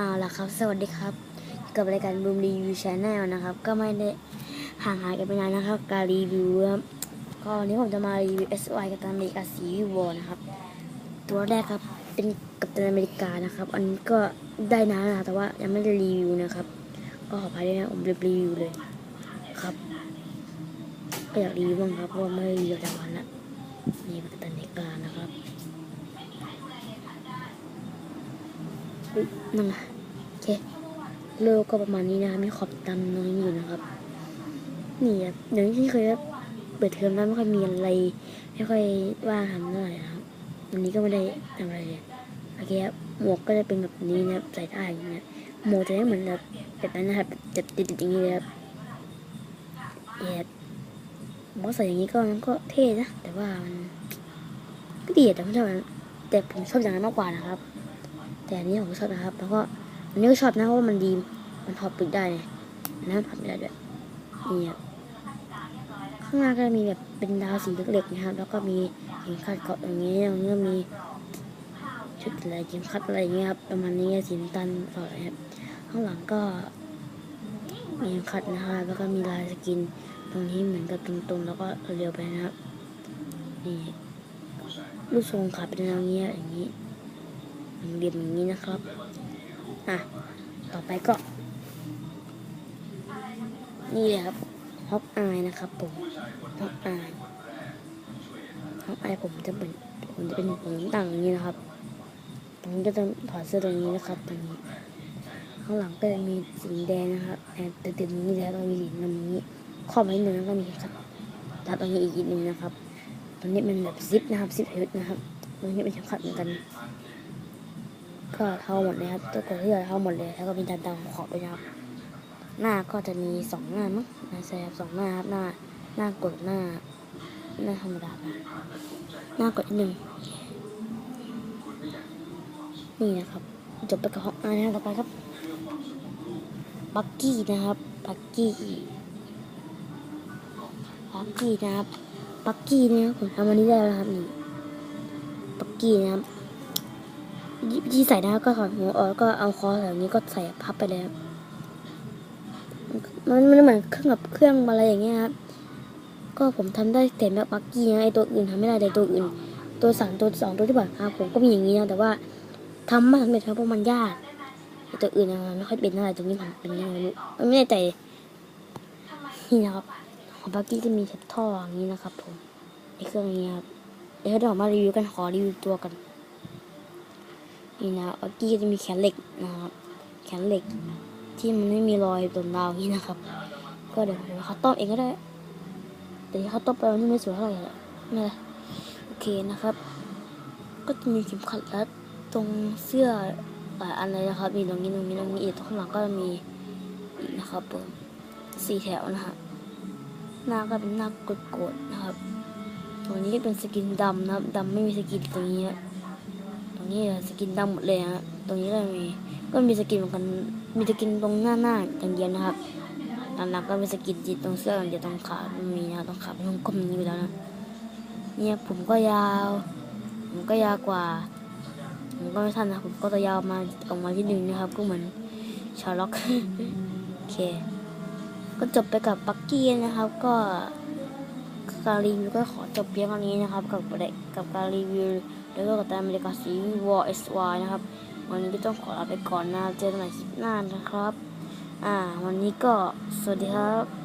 เอาล่ะครับ สวัสดีครับ กับรายการบูมรีวิวชาแนลนะครับ ก็ไม่ได้ห่างหายกันไปนานนะครับ การรีวิวครับก็วันนี้ผมจะมารีวิว SY กับตันอเมริกาซีวิวอนะครับ ตัวแรกครับเป็นกับตันอเมริกานะครับ อันนี้ก็ได้นานนะแต่ว่ายังไม่ได้รีวิวนะครับ ก็ขออภัยด้วยนะผมรีบรีวิวเลยครับก็อยากรีวิวบ้างครับเพราะว่าไม่ได้รีวิวจากวันละนี่กัปตันอเมริกานะครับ นั่นไงโอเคโลก็ประมาณนี้นะครับมีขอบดำตรงนี้อยู่นะครับ นี่ครับเดี๋ยวที่เคยเปิดเทอมแล้วไม่ค่อยมีอะไรไม่ค่อยว่างทำเท่าไหร่นะครับวันนี้ก็ไม่ได้ทำอะไรเลยโอเคครับหมวกก็จะเป็นแบบนี้นะครับใส่ได้อย่างเงี้ยหมวกจะไม่เหมือนแบบแบบนั้นนะครับจะติดๆอย่างนี้เลยครับเอ็ดบอสใส่อย่างนี้ก็มันก็เท่นะแต่ว่ามันก็ดีแต่ไม่ชอบแต่ผมชอบอย่างนั้นมากกว่านะครับ แต่อันนี้ผมชอบนะครับ แล้วก็อันนี้ก็ชอบนะเพราะว่ามันดี มันถอดปิดได้เนี่ยนนั้นถอดไม่ได้ด้วยนี่ครับข้างหน้าก็มีแบบเป็นดาวสีเล็กๆนะครับ แล้วก็มีเข็มขัดเกาะอย่างนี้ตรงนี้ก็มีชุดอะไรเข็มขัดอะไรอย่างเงี้ยครับประมาณนี้สีน้ำตาลสอดนะครับข้างหลังก็มีเข็มขัดนะครับแล้วก็มีลายสกิน ตรงนี้เหมือนกับตรงๆ แล้วก็เรียวไปนะครับ นี่รูปทรงขาเป็นแนวเงี้ยอย่างนี้ เรียบอย่างนี้นะครับอะต่อไปก็ นี่เลยครับฮอกอายนะครับผมฮอกอายฮอกอายผมจะเป็นผมจะเป็นผมต่างอย่างนี้นะครับตรงนี้ก็จะถอดเสื้อตรงนี้นะครับตรงนี้ข้างหลังก็จะมีสีแดงนะครับแอบติดๆตรงนี้แล้วก็มีสีน้ำนี้ข้อไว้หนึ่งก็มีครับตัดตรงนี้อีกนิดนึงนะครับตรงนี้เป็นแบบซิปนะครับซิปเฮดนะครับตรงนี้เป็นเข็มขัดเหมือนกัน ก็เท่าหมดเลยครับตัวกดที่เหลือเท่าหมดเลยแล้วก็มีดานดำขอบด้วยครับ หน้าก็จะมีสองหน้ามั้งนะใช่ครับสองหน้าครับหน้าหน้ากดหน้าหน้าธรรมดาหน้ากดนิดหนึ่งนี่นะครับจบไปกับห้องอ่านะครับต่อไปครับบักกี้นะครับบักกี้บักกี้นะครับบักกี้เนี่ยผมทำวันนี้ได้แล้วครับนี่บักกี้นะครับ วิธีใส่นะครับก็ถอดหัวออกก็เอาคอแบบนี้ก็ใส่พับไปเลยครับมันมันเหมือนเครื่องกับเครื่องอะไรอย่างเงี้ยครับก็ผมทำได้แต่แบบบักกี้นะไอตัวอื่นทำไม่ได้แต่ตัวอื่น ตัวสามตัวสองตัวที่บอกครับผมก็มีอย่างนี้นะแต่ว่าทำไม่สำเร็จครับเพราะมันยากตัวอื่นนะไม่ค่อยเป็นเท่าไรตรงนี้ผมเป็นยังไงไม่รู้มันไม่ได้แต่นี่นะครับของบักกี้จะมีเทปท่ออย่างนี้นะครับ ผมไอเครื่องนี้ครับเดี๋ยวเรามารีวิวกันขอรีวิวตัวกัน นี่นะบักกี้จะมีแขนเหล็กนะครับ แขนเหล็กที่มันไม่มีรอยตนดาวนี้นะครับ ก็เดี๋ยวเดี๋ยวเขาต้มเองก็ได้ แต่ที่เขาต้มไปมันไม่สวยเท่าไหร่ละนี่แหละโอเคนะครับ ก็จะมีเข็มขัดรัดตรงเสื้อหลายอันเลยนะครับ มีตรงนี้ตรงนี้ตรงนี้อีกข้างหลังก็มีอีกนะครับผมสี่แถวนะฮะหน้าก็เป็นหน้ากดๆนะครับตรงนี้เป็นสกินดำนะครับดำไม่มีสกินตรงนี้ครับตรง นี้สกินดำหมดเลยฮะตรงนี้ก็มีก็มีสกินเหมือนกันมีสกินตรงหน้าหน้าอย่างเดียวนะครับหลังๆก็มีสกินจิตตรงเสื้ออย่างเดียวตรงขามีนะตรงขาเป็นวงกลมอยู่แล้วนะเนี่ยผมก็ยาว ผมก็ยาวกว่า ผมก็ไม่สั้นนะผมก็จะยาวมาออกมาที่หนึ่งนะครับ ก็เหมือนชาร์ล็อกโอเค ก็จบไปกับปักกี้นะครับ ก็การรีวิวก็ขอจบเพียงเท่านี้นะครับ กับกับการรีวิว แล้วก็กับตามอเมริกาซีวอร์เอสวนะครับ วันนี้ก็ต้องขอลาไปก่อนนะเจอกันใหม่คลิปหน้านะครับ อ่า วันนี้ก็สวัสดีครับ